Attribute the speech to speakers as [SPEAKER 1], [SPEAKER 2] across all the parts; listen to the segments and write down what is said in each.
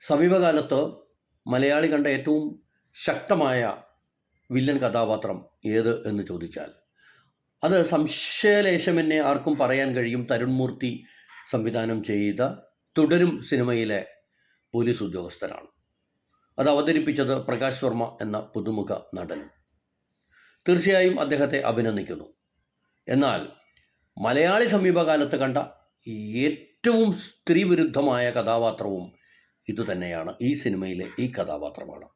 [SPEAKER 1] സമീപകാലത്ത് മലയാളി കണ്ട ഏറ്റവും ശക്തമായ വില്ലൻ കഥാപാത്രം ഏത് എന്ന് ചോദിച്ചാൽ അത് സംശയലേശമെന്നെ ആർക്കും പറയാൻ കഴിയും. തരുൺ മൂർത്തി സംവിധാനം ചെയ്ത തുടരും സിനിമയിലെ പോലീസ് ഉദ്യോഗസ്ഥനാണ്. അത് അവതരിപ്പിച്ചത് പ്രകാശ് വർമ്മ എന്ന പുതുമുഖ നടനും. തീർച്ചയായും അദ്ദേഹത്തെ അഭിനന്ദിക്കുന്നു. എന്നാൽ മലയാളി സമീപകാലത്ത് കണ്ട ഏറ്റവും സ്ത്രീവിരുദ്ധമായ കഥാപാത്രവും ഇതുതന്നെയാണ് ഈ സിനിമയിലെ ഈ കഥാപാത്രമാണ്.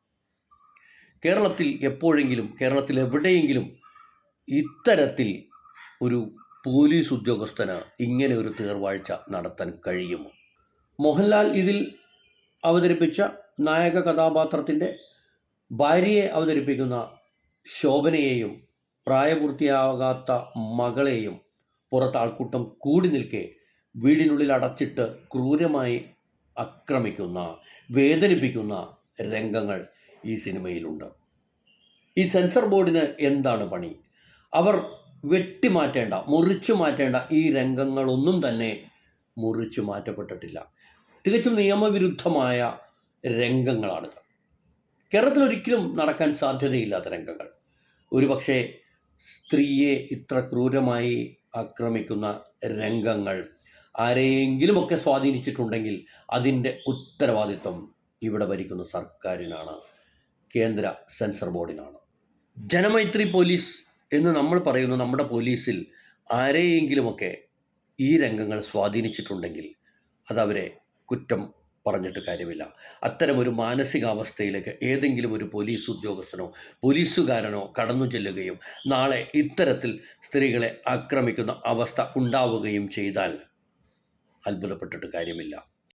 [SPEAKER 1] കേരളത്തിൽ എപ്പോഴെങ്കിലും കേരളത്തിൽ എവിടെയെങ്കിലും ഇത്തരത്തിൽ ഒരു പോലീസ് ഉദ്യോഗസ്ഥന് ഇങ്ങനെ ഒരു തീർവാഴ്ച നടത്താൻ കഴിയുമോ? മോഹൻലാൽ ഇതിൽ അവതരിപ്പിച്ച നായക കഥാപാത്രത്തിന്റെ ഭാര്യയെ അവതരിപ്പിക്കുന്ന ശോഭനയെയും പ്രായപൂർത്തിയാകാത്ത മകളെയും പുറത്ത് ആൾക്കൂട്ടം കൂടി നിൽക്കെ വീടിനുള്ളിൽ അടച്ചിട്ട് ക്രൂരമായി ആക്രമിക്കുന്ന വേദനിപ്പിക്കുന്ന രംഗങ്ങൾ ഈ സിനിമയിലുണ്ട്. ഈ സെൻസർ ബോർഡിന് എന്താണ് പണി? അവർ വെട്ടിമാറ്റേണ്ട മുറിച്ചു മാറ്റേണ്ട ഈ രംഗങ്ങളൊന്നും തന്നെ മുറിച്ചു മാറ്റപ്പെട്ടിട്ടില്ല. തികച്ചും നിയമവിരുദ്ധമായ രംഗങ്ങളാണിത്. കേരളത്തിൽ ഒരിക്കലും നടക്കാൻ സാധ്യതയില്ലാത്ത രംഗങ്ങൾ. ഒരുപക്ഷെ സ്ത്രീയെ ഇത്ര ക്രൂരമായി ആക്രമിക്കുന്ന രംഗങ്ങൾ ആരെയെങ്കിലുമൊക്കെ സ്വാധീനിച്ചിട്ടുണ്ടെങ്കിൽ അതിന്റെ ഉത്തരവാദിത്വം ഇവിടെ ഭരിക്കുന്ന സർക്കാരിനാണ് കേന്ദ്ര സെൻസർ ബോർഡിനാണ്. ജനമൈത്രി പോലീസ് എന്ന് നമ്മൾ പറയുന്ന നമ്മുടെ പോലീസിൽ ആരെയെങ്കിലുമൊക്കെ ഈ രംഗങ്ങൾ സ്വാധീനിച്ചിട്ടുണ്ടെങ്കിൽ അതവരെ കുറ്റം പറഞ്ഞിട്ട് കാര്യമില്ല. അത്തരമൊരു മാനസികാവസ്ഥയിലേക്ക് ഏതെങ്കിലും ഒരു പോലീസ് ഉദ്യോഗസ്ഥനോ പോലീസുകാരനോ കടന്നു ചെല്ലുകയും നാളെ ഇത്തരത്തിൽ സ്ത്രീകളെ ആക്രമിക്കുന്ന അവസ്ഥ ഉണ്ടാവുകയും ചെയ്താൽ അത്ഭുതപ്പെട്ടിട്ട് കാര്യമില്ല.